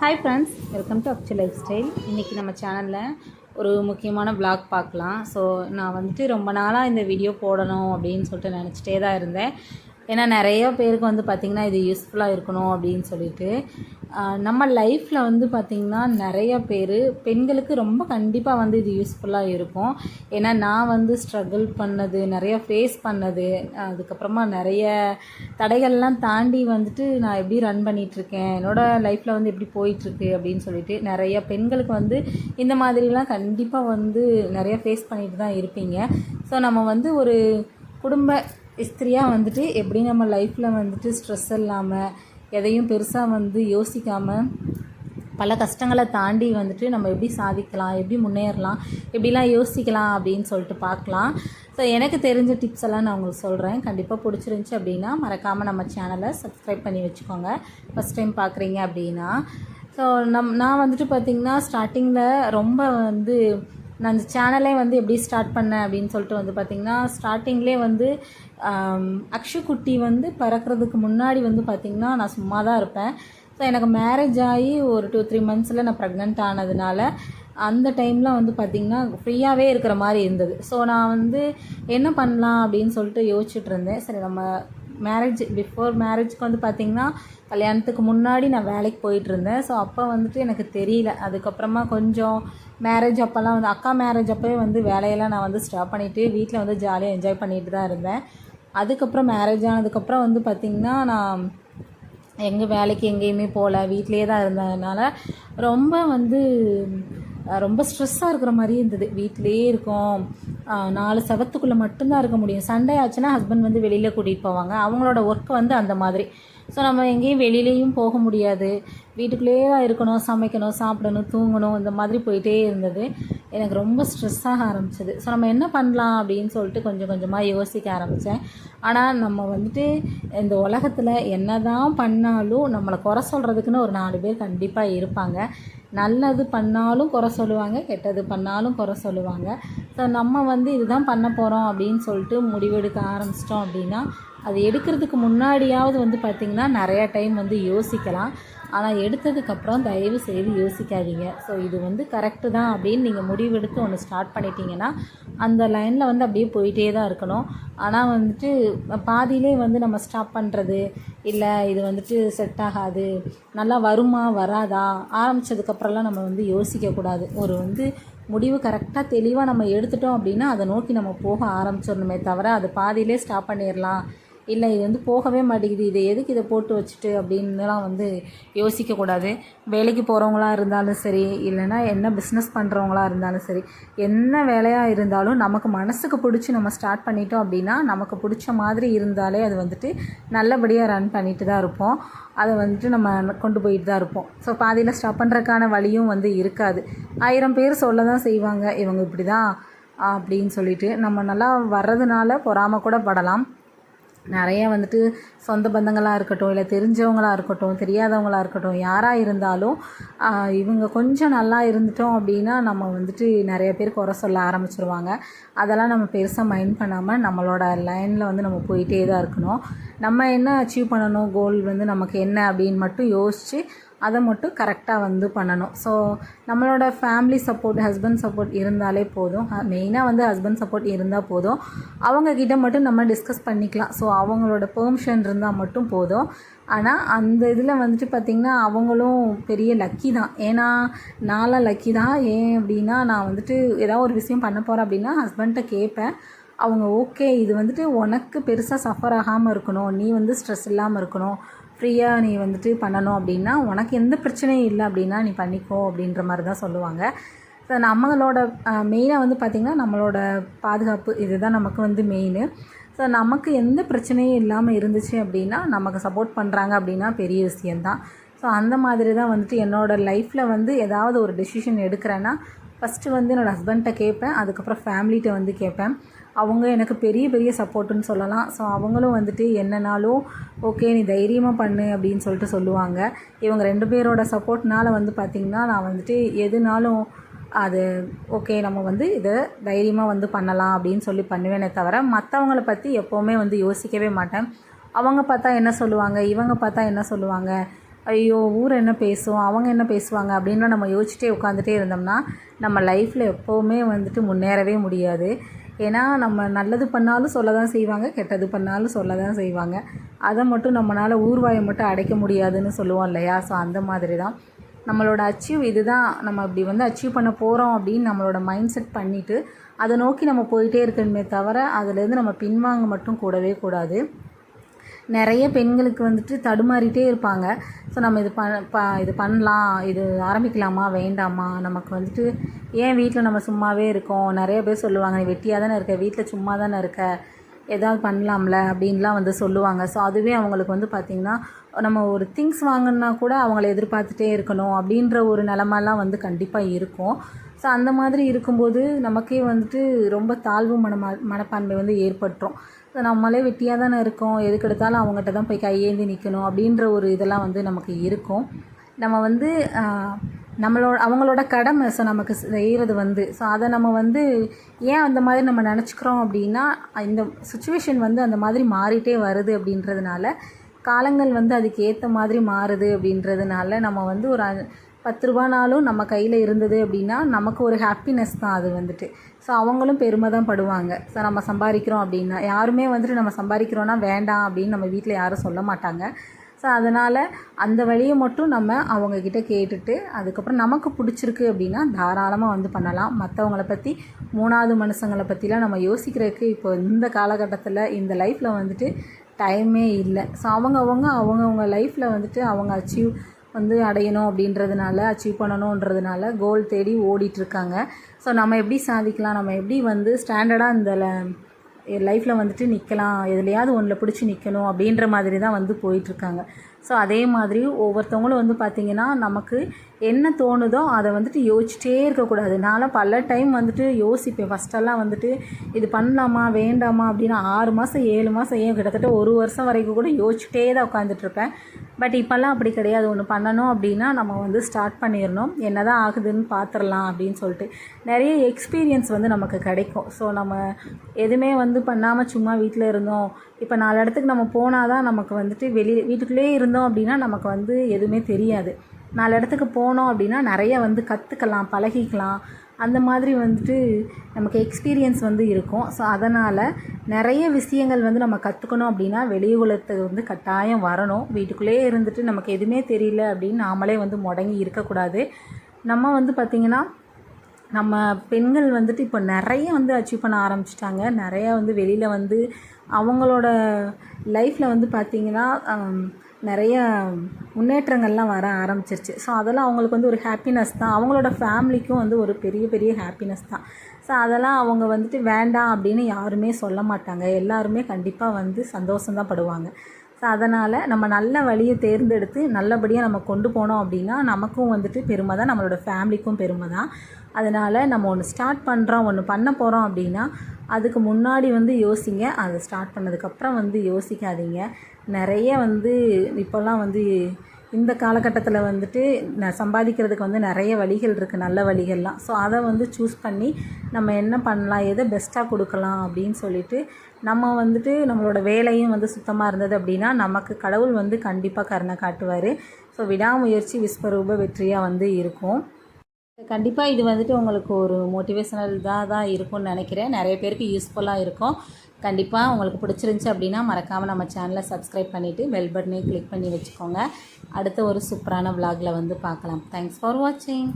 Hi friends welcome to Akshu lifestyle இன்றைக்கி நம்ம சேனலில் ஒரு முக்கியமான vlog பார்க்கலாம். ஸோ நான் வந்துட்டு ரொம்ப நாளாக இந்த வீடியோ போடணும் அப்படின்னு சொல்லிட்டு நினச்சிட்டே தான் இருந்தேன். ஏன்னா நிறைய பேருக்கு வந்து பார்த்திங்கன்னா இது யூஸ்ஃபுல்லாக இருக்கணும் அப்படின்னு சொல்லிட்டு நம்ம லைஃப்பில் வந்து பார்த்திங்கன்னா நிறைய பேர் பெண்களுக்கு ரொம்ப கண்டிப்பாக வந்து இது யூஸ்ஃபுல்லாக இருக்கும். ஏன்னா நான் வந்து ஸ்ட்ரகிள் பண்ணது நிறைய ஃபேஸ் பண்ணது அதுக்கப்புறமா நிறைய தடைகள்லாம் தாண்டி வந்துட்டு நான் எப்படி ரன் பண்ணிகிட்ருக்கேன் என்னோடய லைஃப்பில் வந்து எப்படி போயிட்டுருக்கு அப்படின்னு சொல்லிட்டு நிறைய பெண்களுக்கு வந்து இந்த மாதிரிலாம் கண்டிப்பாக வந்து நிறைய ஃபேஸ் பண்ணிட்டு தான் இருப்பீங்க. ஸோ நம்ம வந்து ஒரு குடும்ப ஸ்திரியாக வந்துட்டு எப்படி நம்ம லைஃப்பில் வந்துட்டு ஸ்ட்ரெஸ் இல்லாமல் எதையும் பெருசாக வந்து யோசிக்காமல் பல கஷ்டங்களை தாண்டி வந்துட்டு நம்ம எப்படி சாதிக்கலாம் எப்படி முன்னேறலாம் எப்படிலாம் யோசிக்கலாம் அப்படின்னு சொல்லிட்டு பார்க்கலாம். ஸோ எனக்கு தெரிஞ்ச டிப்ஸ் எல்லாம் நான் உங்களுக்கு சொல்கிறேன் கண்டிப்பாக பிடிச்சிருந்துச்சி அப்படின்னா மறக்காமல் நம்ம சேனலை சப்ஸ்கிரைப் பண்ணி வச்சுக்கோங்க. ஃபஸ்ட் டைம் பார்க்குறீங்க அப்படின்னா. ஸோ நம் நான் வந்துட்டு பார்த்திங்கன்னா ஸ்டார்டிங்கில் ரொம்ப வந்து நான் இந்த சேனலே வந்து எப்படி ஸ்டார்ட் பண்ணேன் அப்படின்னு சொல்லிட்டு வந்து பார்த்திங்கன்னா ஸ்டார்டிங்லேயே வந்து அக்ஷுக்குட்டி குட்டி வந்து பிறக்கிறதுக்கு முன்னாடி வந்து பார்த்திங்கன்னா நான் சும்மா தான் இருப்பேன். ஸோ எனக்கு மேரேஜ் ஆகி ஒரு டூ த்ரீ மந்த்ஸில் நான் ப்ரெக்னென்ட் ஆனதுனால அந்த டைமில் வந்து பார்த்திங்கன்னா ஃப்ரீயாகவே இருக்கிற மாதிரி இருந்தது. ஸோ நான் வந்து என்ன பண்ணலாம் அப்படின்னு சொல்லிட்டு யோசிச்சுட்டு இருந்தேன். சரி நம்ம மேரேஜ் பிஃபோர் மேரேஜ்க்கு வந்து பார்த்திங்கன்னா கல்யாணத்துக்கு முன்னாடி நான் வேலைக்கு போயிட்டுருந்தேன். ஸோ அப்போ வந்துட்டு எனக்கு தெரியல. அதுக்கப்புறமா கொஞ்சம் மேரேஜ் அப்போல்லாம் வந்து அக்கா மேரேஜ் அப்போவே வந்து வேலையெல்லாம் நான் வந்து ஸ்டாப் பண்ணிவிட்டு வீட்டில் வந்து ஜாலியாக என்ஜாய் பண்ணிட்டு தான் இருந்தேன். அதுக்கப்புறம் மேரேஜ் ஆனதுக்கப்புறம் வந்து பார்த்திங்கன்னா நான் எங்கே வேலைக்கு எங்கேயுமே போகல வீட்டிலே தான் இருந்ததுனால ரொம்ப வந்து ரொம்ப ஸ்ட்ரெஸ்ஸாக இருக்கிற மாதிரியே இருந்தது. வீட்டிலேயே இருக்கோம். நாலு சவத்துக்குள்ளே மட்டும்தான் இருக்க முடியும். சண்டே ஆச்சுன்னா ஹஸ்பண்ட் வந்து வெளியில் கூட்டிகிட்டு போவாங்க. அவங்களோட ஒர்க் வந்து அந்த மாதிரி. ஸோ நம்ம எங்கேயும் வெளியிலையும் போக முடியாது. வீட்டுக்குள்ளேயே தான் இருக்கணும் சமைக்கணும் சாப்பிடணும் தூங்கணும் இந்த மாதிரி போயிட்டே இருந்தது. எனக்கு ரொம்ப ஸ்ட்ரெஸ்ஸாக ஆரம்பிச்சது. ஸோ நம்ம என்ன பண்ணலாம் அப்படின்னு சொல்லிட்டு கொஞ்சம் கொஞ்சமாக யோசிக்க ஆரம்பித்தேன் ஆனால் நம்ம வந்துட்டு இந்த உலகத்தில் என்ன தான் பண்ணாலும் நம்மளை குறை சொல்கிறதுக்குன்னு ஒரு நாலு பேர் கண்டிப்பாக இருப்பாங்க. நல்லது பண்ணாலும் குறை சொல்லுவாங்க கெட்டது பண்ணாலும் குறை சொல்லுவாங்க. ஸோ நம்ம வந்து இதுதான் பண்ண போகிறோம் அப்படின்னு சொல்லிட்டு முடிவெடுக்க ஆரம்பிச்சிட்டோம் அப்படின்னா அது எடுக்கிறதுக்கு முன்னாடியாவது வந்து பார்த்திங்கன்னா நிறையா டைம் வந்து யோசிக்கலாம். ஆனால் எடுத்ததுக்கப்புறம் தயவு செய்து யோசிக்காதீங்க. ஸோ இது வந்து கரெக்டு தான் அப்படின்னு நீங்கள் முடிவெடுத்து ஒன்று ஸ்டார்ட் பண்ணிட்டீங்கன்னா அந்த லைனில் வந்து அப்படியே போயிட்டே தான் இருக்கணும். ஆனால் வந்துட்டு பாதியிலே வந்து நம்ம ஸ்டாப் பண்ணுறது இல்லை இது வந்துட்டு செட் ஆகாது நல்லா வருமா வராதா ஆரம்பித்ததுக்கப்புறம்லாம் நம்ம வந்து யோசிக்கக்கூடாது ஒரு வந்து முடிவு கரெக்டாக தெளிவாக நம்ம எடுத்துட்டோம் அப்படின்னா அதை நோக்கி நம்ம போக ஆரம்பிச்சிடணுமே தவிர அது பாதியிலே ஸ்டாப் பண்ணிடலாம். இல்லை இது வந்து போகவே மாட்டேங்குது. இதை எதுக்கு இதை போட்டு வச்சுட்டு அப்படின்னுலாம் வந்து யோசிக்கக்கூடாது வேலைக்கு போகிறவங்களா இருந்தாலும் சரி இல்லைன்னா என்ன பிஸ்னஸ் பண்ணுறவங்களா இருந்தாலும் சரி என்ன வேலையாக இருந்தாலும் நமக்கு மனசுக்கு பிடிச்சி நம்ம ஸ்டார்ட் பண்ணிட்டோம் அப்படின்னா நமக்கு பிடிச்ச மாதிரி இருந்தாலே அது வந்துட்டு நல்லபடியாக ரன் பண்ணிட்டு தான் இருப்போம். அதை வந்துட்டு நம்ம கொண்டு போயிட்டு தான் இருப்போம். ஸோ பாதியில் ஸ்டாப் பண்ணுறதுக்கான வழியும் வந்து இருக்காது. ஆயிரம் பேர் சொல்ல தான் செய்வாங்க இவங்க இப்படி தான் அப்படின்னு சொல்லிட்டு நம்ம நல்லா வர்றதுனால பொறாமல் கூட படலாம். நிறைய வந்துட்டு சொந்த பந்தங்களாக இருக்கட்டும் இல்லை தெரிஞ்சவங்களாக இருக்கட்டும் தெரியாதவங்களாக இருக்கட்டும் யாராக இருந்தாலும் இவங்க கொஞ்சம் நல்லா இருந்துட்டோம் அப்படின்னா நம்ம வந்துட்டு நிறைய பேர் குறை சொல்ல ஆரம்பிச்சிருவாங்க. அதெல்லாம் நம்ம பெருசாக மைண்ட் பண்ணாமல் நம்மளோட லைனில் வந்து நம்ம போயிட்டே தான் இருக்கணும். நம்ம என்ன அச்சீவ் பண்ணணும்? கோல் வந்து நமக்கு என்ன அப்படின்னு மட்டும் யோசித்து அதை மட்டும் கரெக்டாக வந்து பண்ணணும். ஸோ நம்மளோட ஃபேமிலி சப்போர்ட் ஹஸ்பண்ட் சப்போர்ட் இருந்தாலே போதும். மெயினாக வந்து ஹஸ்பண்ட் சப்போர்ட் இருந்தால் போதும். அவங்கக்கிட்ட மட்டும் நம்ம டிஸ்கஸ் பண்ணிக்கலாம். ஸோ அவங்களோட பெர்மிஷன் இருந்தால் மட்டும் போதும். ஆனால் அந்த இதில் வந்துட்டு பார்த்திங்கன்னா அவங்களும் பெரிய லக்கி தான். ஏன்னா நான்லாம் லக்கி தான். ஏன் அப்படின்னா நான் வந்துட்டு ஏதாவது ஒரு விஷயம் பண்ண போகிறேன் அப்படின்னா ஹஸ்பண்ட்டை கேட்பேன். அவங்க ஓகே இது வந்துட்டு உனக்கு பெருசாக சஃபர் ஆகாமல் இருக்கணும். நீ வந்து ஸ்ட்ரெஸ் இல்லாமல் இருக்கணும். ஃப்ரீயாக நீ வந்துட்டு பண்ணணும் அப்படின்னா உனக்கு எந்த பிரச்சனையும் இல்லை அப்படின்னா நீ பண்ணிக்கோ அப்படின்ற மாதிரி தான் சொல்லுவாங்க. ஸோ நம்மளோட மெயினாக வந்து பார்த்திங்கன்னா நம்மளோட பாதுகாப்பு இதுதான் நமக்கு வந்து மெயின் ஸோ நமக்கு எந்த பிரச்சனையும் இல்லாமல் இருந்துச்சு அப்படின்னா நமக்கு சப்போர்ட் பண்ணுறாங்க அப்படின்னா பெரிய விஷயந்தான் ஸோ அந்த மாதிரி தான் வந்துட்டு என்னோடய லைஃப்பில் வந்து ஏதாவது ஒரு டெசிஷன் எடுக்கிறேன்னா ஃபஸ்ட்டு வந்து என்னோடய ஹஸ்பண்ட்டை கேட்பேன். அதுக்கப்புறம் ஃபேமிலிகிட்ட வந்து கேட்பேன். அவங்க எனக்கு பெரிய பெரிய சப்போர்ட்டுன்னு சொல்லலாம். ஸோ அவங்களும் வந்துட்டு என்னனாலும் ஓகே நீ தைரியமாக பண்ணு அப்படின்னு சொல்லிட்டு சொல்லுவாங்க. இவங்க ரெண்டு பேரோட சப்போர்ட்னால் வந்து பார்த்திங்கன்னா நான் வந்துட்டு எதுனாலும் அது ஓகே நம்ம வந்து இதை தைரியமாக வந்து பண்ணலாம் அப்படின்னு சொல்லி பண்ணுவேனே தவிர மற்றவங்கள பற்றி எப்போவுமே வந்து யோசிக்கவே மாட்டேன். அவங்க பார்த்தா என்ன சொல்லுவாங்க? இவங்க பார்த்தா என்ன சொல்லுவாங்க? ஐயோ ஊர் என்ன பேசும் அவங்க என்ன பேசுவாங்க அப்படின்லாம் நம்ம யோசிச்சுட்டே உட்காந்துட்டே இருந்தோம்னா நம்ம லைஃப்பில் எப்போவுமே வந்துட்டு முன்னேறவே முடியாது. ஏன்னா நம்ம நல்லது பண்ணாலும் சொல்ல தான் செய்வாங்க கெட்டது பண்ணாலும் சொல்ல தான் செய்வாங்க. அதை மட்டும் நம்மளால் ஊர்வாயை மட்டும் அடைக்க முடியாதுன்னு சொல்லுவோம் இல்லையா? ஸோ அந்த மாதிரி தான் நம்மளோட அச்சீவ் இது தான் நம்ம இப்படி வந்து அச்சீவ் பண்ண போகிறோம் அப்படின்னு நம்மளோட மைண்ட் செட் பண்ணிவிட்டு அதை நோக்கி நம்ம போயிட்டே இருக்கணுமே தவிர அதுலேருந்து நம்ம பின்வாங்க மட்டும் கூடவே கூடாது. நிறைய பெண்களுக்கு வந்துட்டு தடுமாறிட்டே இருப்பாங்க. ஸோ நம்ம இது ப ப இது பண்ணலாம். இது ஆரம்பிக்கலாமா? வேண்டாமா? நமக்கு வந்துட்டு ஏன் வீட்டில் நம்ம சும்மாவே இருக்கோம்? நிறைய பேர் சொல்லுவாங்க நீ வெட்டியாக தானே இருக்க? வீட்டில் சும்மா தானே இருக்க? ஏதாவது பண்ணலாம்ல? அப்படின்லாம் வந்து சொல்லுவாங்க. ஸோ அதுவே அவங்களுக்கு வந்து பார்த்திங்கன்னா நம்ம ஒரு திங்ஸ் வாங்கினா கூட அவங்கள எதிர்பார்த்துட்டே இருக்கணும் அப்படின்ற ஒரு நிலமெல்லாம் வந்து கண்டிப்பாக இருக்கும். ஸோ அந்த மாதிரி இருக்கும்போது நமக்கே வந்துட்டு ரொம்ப தாழ்வு மனமா மனப்பான்மை வந்து ஏற்பட்டுரும். நம்மளே வெட்டியாக தானே இருக்கோம். எதுக்கு எடுத்தாலும் அவங்ககிட்ட தான் போய் கையேந்தி நிற்கணும் அப்படின்ற ஒரு இதெல்லாம் வந்து நமக்கு இருக்கும். நம்ம வந்து நம்மளோட அவங்களோட கடமை ஸோ நமக்கு செய்கிறது வந்து. ஸோ அதை நம்ம வந்து ஏன் அந்த மாதிரி நம்ம நினச்சிக்கிறோம் அப்படின்னா இந்த சுச்சுவேஷன் வந்து அந்த மாதிரி மாறிட்டே வருது அப்படின்றதுனால காலங்கள் வந்து அதுக்கு ஏற்ற மாதிரி மாறுது அப்படின்றதுனால நம்ம வந்து ஒரு பத்து ரூபானாலும் நம்ம கையில் இருந்தது அப்படின்னா நமக்கு ஒரு ஹாப்பினஸ் தான் அது வந்துட்டு. ஸோ அவங்களும் பெருமை தான் படுவாங்க. ஸோ நம்ம சம்பாதிக்கிறோம் அப்படின்னா யாருமே வந்துட்டு நம்ம சம்பாதிக்கிறோன்னா வேண்டாம் அப்படின்னு நம்ம வீட்டில் யாரும் சொல்ல மாட்டாங்க. ஸோ அதனால் அந்த வழியை மட்டும் நம்ம அவங்கக்கிட்ட கேட்டுட்டு அதுக்கப்புறம் நமக்கு பிடிச்சிருக்கு அப்படின்னா தாராளமாக வந்து பண்ணலாம். மற்றவங்கள பற்றி மூணாவது மனுஷங்களை பற்றிலாம் நம்ம யோசிக்கிறதுக்கு இப்போ இந்த காலகட்டத்தில் இந்த லைஃப்பில் வந்துட்டு டைமே இல்லை. ஸோ அவங்கவுங்க அவங்கவுங்க லைஃப்பில் வந்துட்டு அவங்க அச்சீவ் வந்து அடையணும் அப்படின்றதுனால அச்சீவ் பண்ணணுன்றதுனால கோல் தேடி ஓடிட்டுருக்காங்க. ஸோ நம்ம எப்படி சாதிக்கலாம்? நம்ம எப்படி வந்து ஸ்டாண்டர்டாக இந்த லைஃப்பில் வந்துட்டு நிற்கலாம் எதுலையாவது ஒன்றில் பிடிச்சி நிற்கணும் அப்படின்ற மாதிரி தான் வந்து போயிட்டுருக்காங்க. ஸோ அதே மாதிரி ஒவ்வொருத்தவங்களும் வந்து பார்த்திங்கன்னா நமக்கு என்ன தோணுதோ அதை வந்துட்டு யோசிச்சிட்டே இருக்கக்கூடாது. நான்லாம் பல டைம் வந்துட்டு யோசிப்பேன். ஃபஸ்ட்டெல்லாம் வந்துட்டு இது பண்ணலாமா வேண்டாமா அப்படின்னு ஆறு மாதம் ஏழு மாதம் ஏன் கிட்டத்தட்ட ஒரு வருஷம் வரைக்கும் கூட யோசிச்சுட்டே தான் உட்காந்துட்ருப்பேன் பட் இப்போல்லாம் அப்படி கிடையாது. ஒன்று பண்ணணும் அப்படின்னா நம்ம வந்து ஸ்டார்ட் பண்ணிடணும். என்ன தான் ஆகுதுன்னு பார்த்துடலாம் அப்படின்னு சொல்லிட்டு. நிறைய எக்ஸ்பீரியன்ஸ் வந்து நமக்கு கிடைக்கும். ஸோ நம்ம எதுவுமே வந்து பண்ணாமல் சும்மா வீட்டில் இருந்தோம். இப்போ நாலு இடத்துக்கு நம்ம போனால் தான் நமக்கு வந்துட்டு வெளியே வீட்டுக்குள்ளேயே இருந்தோம் அப்படின்னா நமக்கு வந்து எதுவுமே தெரியாது. நாலு இடத்துக்கு போனோம் அப்படின்னா நிறைய வந்து கற்றுக்கலாம் பழகிக்கலாம். அந்த மாதிரி வந்துட்டு நமக்கு எக்ஸ்பீரியன்ஸ் வந்து இருக்கும். ஸோ அதனால் நிறைய விஷயங்கள் வந்து நம்ம கற்றுக்கணும் அப்படின்னா வெளியுலகத்துக்கு வந்து கட்டாயம் வரணும். வீட்டுக்குள்ளேயே இருந்துட்டு நமக்கு எதுவுமே தெரியல அப்படின்னு நாமளே வந்து முடங்கி இருக்கக்கூடாது. நம்ம வந்து பார்த்திங்கன்னா நம்ம பெண்கள் வந்துட்டு இப்போ நிறைய வந்து அச்சீவ் பண்ண ஆரம்பிச்சிட்டாங்க. நிறையா வந்து வெளியில் வந்து அவங்களோட லைஃப்பில் வந்து பார்த்திங்கன்னா நிறைய முன்னேற்றங்கள்லாம் வர ஆரம்பிச்சிருச்சு. ஸோ அதெல்லாம் அவங்களுக்கு வந்து ஒரு ஹாப்பினஸ் தான். அவங்களோட ஃபேமிலிக்கும் வந்து ஒரு பெரிய பெரிய ஹாப்பினஸ் தான். ஸோ அதெல்லாம் அவங்க வந்துட்டு வேண்டாம் அப்படின்னு யாருமே சொல்ல மாட்டாங்க. எல்லாருமே கண்டிப்பாக வந்து சந்தோஷம்தான் படுவாங்க. ஸோ அதனால் நம்ம நல்ல வழியை தேர்ந்தெடுத்து நல்லபடியாக நம்ம கொண்டு போனோம் அப்படின்னா நமக்கும் வந்துட்டு பெருமை தான் நம்மளோட ஃபேமிலிக்கும் பெருமை தான் அதனால் நம்ம ஒன்று ஸ்டார்ட் பண்ணுறோம் ஒன்று பண்ண போகிறோம் அப்படின்னா அதுக்கு முன்னாடி வந்து யோசிங்க. அதை ஸ்டார்ட் பண்ணதுக்கப்புறம் வந்து யோசிக்காதீங்க. நிறைய வந்து இப்போல்லாம் வந்து இந்த காலகட்டத்தில் வந்துட்டு நான் சம்பாதிக்கிறதுக்கு வந்து நிறைய வழிகள் இருக்குது நல்ல வழிகள்லாம். ஸோ அதை வந்து சூஸ் பண்ணி நம்ம என்ன பண்ணலாம் எதை பெஸ்ட்டாக கொடுக்கலாம் அப்படின்னு சொல்லிட்டு நம்ம வந்துட்டு நம்மளோட வேலையும் வந்து சுத்தமாக இருந்தது அப்படின்னா நமக்கு கடவுள் வந்து கண்டிப்பாக கருணை காட்டுவார். ஸோ விடாமுயற்சி விஸ்வரூப வெற்றியாக வந்து இருக்கும். கண்டிப்பாக இது வந்துட்டு உங்களுக்கு ஒரு மோட்டிவேஷனல் தான் தான் இருக்கும்னு நினைக்கிறேன். நிறைய பேருக்கு யூஸ்ஃபுல்லாக இருக்கும். கண்டிப்பாக உங்களுக்கு பிடிச்சிருந்துச்சி அப்படின்னா மறக்காமல் நம்ம சேனலை சப்ஸ்கிரைப் பண்ணிவிட்டு பெல் பட்டனையும் கிளிக் பண்ணி வச்சுக்கோங்க. அடுத்த ஒரு சூப்பரான விலாகில் வந்து பார்க்கலாம். தேங்க்ஸ் ஃபார் வாட்சிங்